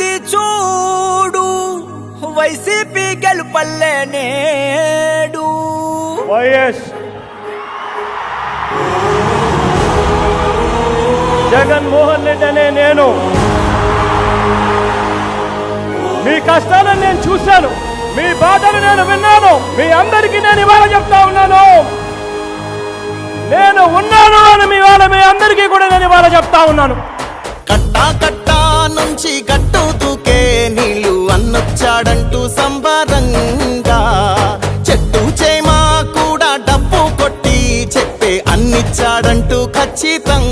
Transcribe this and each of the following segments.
చూడు వైసీపీ గెలుపల్లే నేడు వైఎస్ జగన్మోహన్ రెడ్డి అనే నేను. మీ కష్టాలను నేను చూశాను మీ బాధను నేను విన్నాను మీ అందరికీ నేను ఇవాళ చెప్తా ఉన్నాను. నేను ఉన్నాను అని మీ వాళ్ళ మీ అందరికీ కూడా నేను ఇవాళ చెప్తా ఉన్నాను. కట్టా కట్టా నుంచి గట్టు తూకే నీళ్ళు అన్నొచ్చాడంటూ సంబరంగా. చెట్టు చేమా కూడా డబ్బు కొట్టి చెప్పే అన్నిచ్చాడంటూ ఖచ్చితంగా.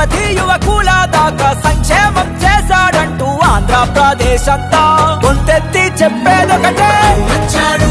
యువతి యువకుల దాకా సంక్షేమం చేశాడంటూ ఆంధ్రప్రదేశ్ అంతా గొంతెత్తి చెప్పేదొకటే. వచ్చాడు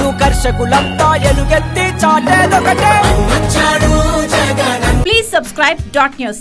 కార్మికులు కర్షకులంతా ఎలుగెత్తి చాటేదొకటే Please subscribe dot news.